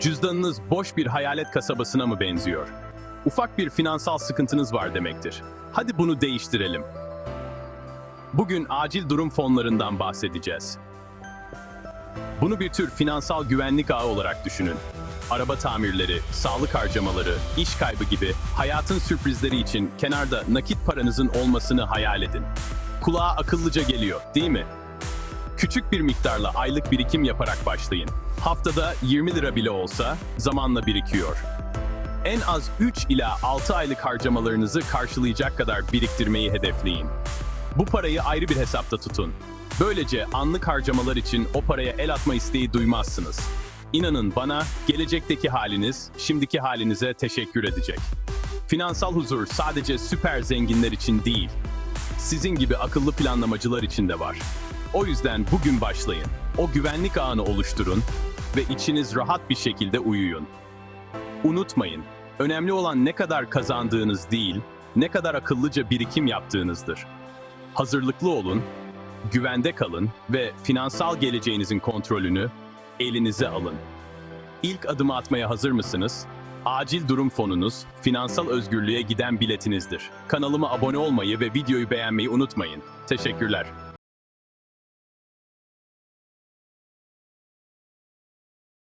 Cüzdanınız boş bir hayalet kasabasına mı benziyor? Ufak bir finansal sıkıntınız var demektir. Hadi bunu değiştirelim. Bugün acil durum fonlarından bahsedeceğiz. Bunu bir tür finansal güvenlik ağı olarak düşünün. Araba tamirleri, sağlık harcamaları, iş kaybı gibi hayatın sürprizleri için kenarda nakit paranızın olmasını hayal edin. Kulağa akıllıca geliyor, değil mi? Küçük bir miktarla aylık birikim yaparak başlayın. Haftada 20 lira bile olsa zamanla birikiyor. En az 3 ila 6 aylık harcamalarınızı karşılayacak kadar biriktirmeyi hedefleyin. Bu parayı ayrı bir hesapta tutun. Böylece anlık harcamalar için o paraya el atma isteği duymazsınız. İnanın bana gelecekteki haliniz şimdiki halinize teşekkür edecek. Finansal huzur sadece süper zenginler için değil, sizin gibi akıllı planlamacılar için de var. O yüzden bugün başlayın. O güvenlik ağını oluşturun ve içiniz rahat bir şekilde uyuyun. Unutmayın, önemli olan ne kadar kazandığınız değil, ne kadar akıllıca birikim yaptığınızdır. Hazırlıklı olun, güvende kalın ve finansal geleceğinizin kontrolünü elinize alın. İlk adımı atmaya hazır mısınız? Acil durum fonunuz, finansal özgürlüğe giden biletinizdir. Kanalıma abone olmayı ve videoyu beğenmeyi unutmayın. Teşekkürler.